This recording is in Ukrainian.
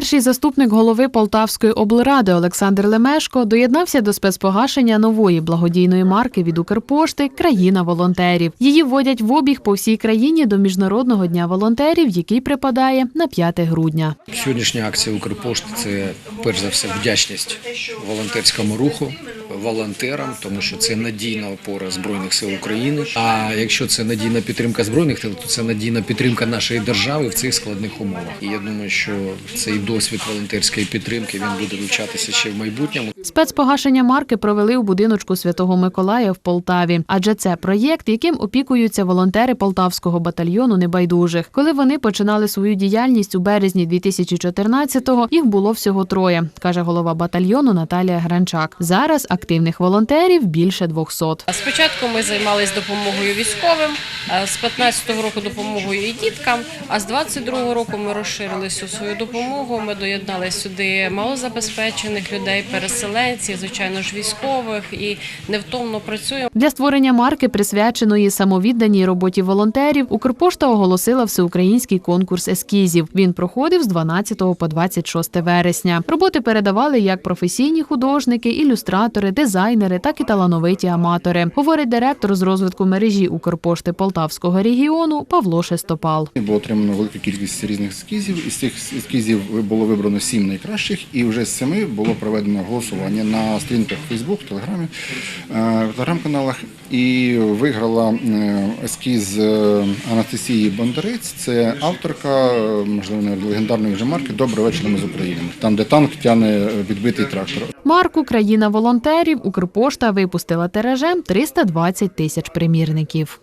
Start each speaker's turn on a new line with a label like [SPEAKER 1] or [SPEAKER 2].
[SPEAKER 1] Перший заступник голови Полтавської облради Олександр Лемешко доєднався до спецпогашення нової благодійної марки від Укрпошти Країна волонтерів. Її вводять в обіг по всій країні до Міжнародного дня волонтерів, який припадає на 5 грудня.
[SPEAKER 2] Сьогоднішня акція Укрпошти це перш за все вдячність волонтерському руху, волонтерам, тому що це надійна опора збройних сил України. А якщо це надійна підтримка збройних сил, то це надійна підтримка нашої держави в цих складних умовах. І я думаю, що цей досвід волонтерської підтримки він буде вивчатися ще в майбутньому.
[SPEAKER 1] Спецпогашення марки провели у будиночку Святого Миколая в Полтаві, адже це проєкт, яким опікуються волонтери Полтавського батальйону небайдужих. Коли вони починали свою діяльність у березні 2014-го, їх було всього троє, каже голова батальйону Наталія Гранчак. Зараз активних волонтерів більше 200.
[SPEAKER 3] Спочатку ми займалися допомогою військовим, з 15-го року допомогою і діткам, а з 22-го року ми розширили всю свою допомогу. Ми доєднали сюди малозабезпечених людей, переселенців, звичайно ж військових і невтомно працюємо.
[SPEAKER 1] Для створення марки, присвяченої самовідданій роботі волонтерів, Укрпошта оголосила всеукраїнський конкурс ескізів. Він проходив з 12 по 26 вересня. Роботи передавали як професійні художники, ілюстратори, дизайнери, так і талановиті аматори. Говорить директор з розвитку мережі Укрпошти Полтавського регіону Павло Шестопал.
[SPEAKER 4] Було отримано велика кількість різних ескізів. Із цих ескізів було вибрано сім найкращих, і вже з семи було проведено голосування на сторінках Facebook, Телеграмі, е, телеграм-каналах. І виграла е, ескіз е, Анастасії Бондарець. Це авторка, можливо, легендарної вже марки Добрий вечір ми з України, там де танк тяне відбитий трактор.
[SPEAKER 1] Марку Країна волонтерів Укрпошта випустила тиражем 320 тисяч примірників.